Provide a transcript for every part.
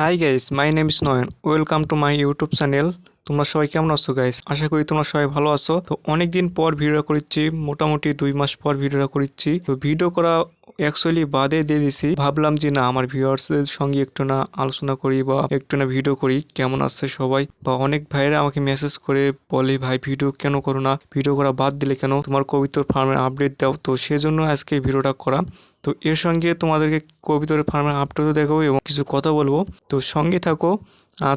Hi guys my name is Nayan welcome to my YouTube channel তোমরা সবাই কেমন আছো গাইস আশা করি তোমরা সবাই ভালো আছো। তো অনেকদিন পর ভিডিও করছি, মোটামুটি দুই মাস পর ভিডিওটা করছি। তো ভিডিও করা অ্যাকচুয়ালি বাদে দিয়ে দিছি। ভাবলাম যে না, আমার ভিউয়ার্সদের সঙ্গে একটু না আলোচনা করি বা একটু না ভিডিও করি, কেমন আছে সবাই? বা অনেক ভাইরা আমাকে মেসেজ করে বলে, ভাই, ভিডিও কেন করো না? ভিডিও করা বাদ দিলে কেন? তোমার কবিতর ফার্মের আপডেট দাও। তো সেজন্য আজকে ভিডিওটা করা। তো এর সঙ্গে তোমাদেরকে কবিতর ফার্মের আপডেটও দেখাবো এবং কিছু কথা বলব। তো সঙ্গে থাকো।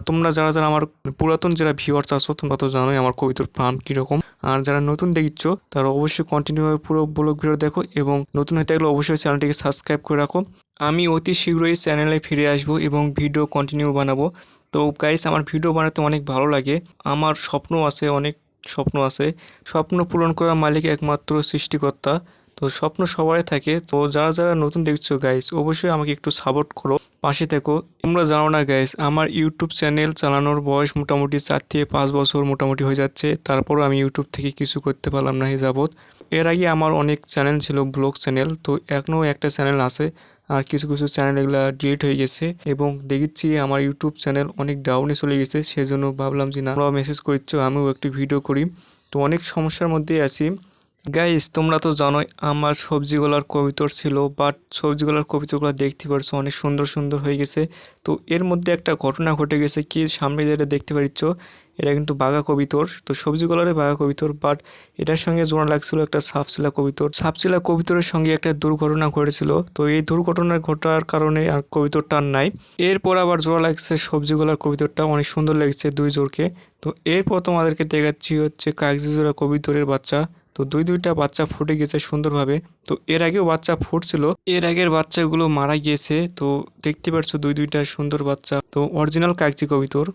তোমরা যারা যারা আমার পুরাতন যারা ভিউয়ার্স আছো, তোমরা তো জানোই আমার কবিতর ফার্ম কীরকম। আর যারা নতুন দেখছ, তারা অবশ্যই কন্টিনিউভাবে পুরো ব্লগ ভিডিও দেখো এবং নতুন হয়ে থাকলে অবশ্যই চ্যানেলটিকে সাবস্ক্রাইব করে রাখো। আমি অতি শীঘ্রই চ্যানেলে ফিরে আসব এবং ভিডিও কন্টিনিউ বানাবো। তো গাইস আমার ভিডিও বানাতে অনেক ভালো লাগে। আমার স্বপ্ন আছে, অনেক স্বপ্ন আছে। স্বপ্ন পূরণ করার মালিক একমাত্র সৃষ্টিকর্তা। তো স্বপ্ন সবারই থাকে। তো যারা যারা নতুন দেখছ গাইস অবশ্যই আমাকে একটু সাপোর্ট করো। পাশে থেকো। তোমরা জানো না গাইস আমার ইউটিউব চ্যানেল চালানোর বয়স মোটামুটি চার থেকে পাঁচ বছর মোটামুটি হয়ে যাচ্ছে। তারপরও আমি ইউটিউব থেকে কিছু করতে পারলাম না যাবৎ। এর আগে আমার অনেক চ্যানেল ছিল ব্লগ চ্যানেল তো এখনও একটা চ্যানেল আছে। আর কিছু কিছু চ্যানেল এগুলো ডিলিট হয়ে গেছে এবং দেখেছি আমার ইউটিউব চ্যানেল অনেক ডাউনে চলে গেছে। সেজন্য ভাবলাম যে, না মেসেজ করছ, আমিও একটি ভিডিও করি। তো অনেক সমস্যার মধ্যেই আছি। গাইস তোমরা তো জানোই, আমার সবজিগুলার কবিতর ছিল বাট সবজিগুলার কবিতরগুলো দেখতে পারছ, অনেক সুন্দর সুন্দর হয়ে গেছে। তো এর মধ্যে একটা ঘটনা ঘটে গেছে, কি সামনে যেটা দেখতে পারিচ্ছ, এটা কিন্তু বাঘা কবিতর তো সবজিগুলারে বাঘা কবিতর বাট এটার সঙ্গে জোড়া লাগছিল একটা সাপচিলা কবিতর সাপচিলা কবিতরের সঙ্গে একটা দুর্ঘটনা ঘটেছিল, তো এই দুর্ঘটনা ঘটার কারণে আর কবিতরটা নাই। এরপর আবার জোড়া লাগছে সবজিগুলার কবিতরটা অনেক সুন্দর লাগছে দুই জোরকে। তো এরপর তোমাদেরকে দেখাচ্ছি হচ্ছে কাগজি জোড়া কবিতরের বাচ্চা। তো দুই দুইটা বাচ্চা ফুটে গেছে সুন্দরভাবে। তো এর আগেও বাচ্চা ফুটছিল, এর আগের বাচ্চাগুলো মারা গিয়েছে। তো দেখতে পাচ্ছ দুই দুইটা সুন্দর বাচ্চা। তো অরিজিনাল কাগজি কবিতর।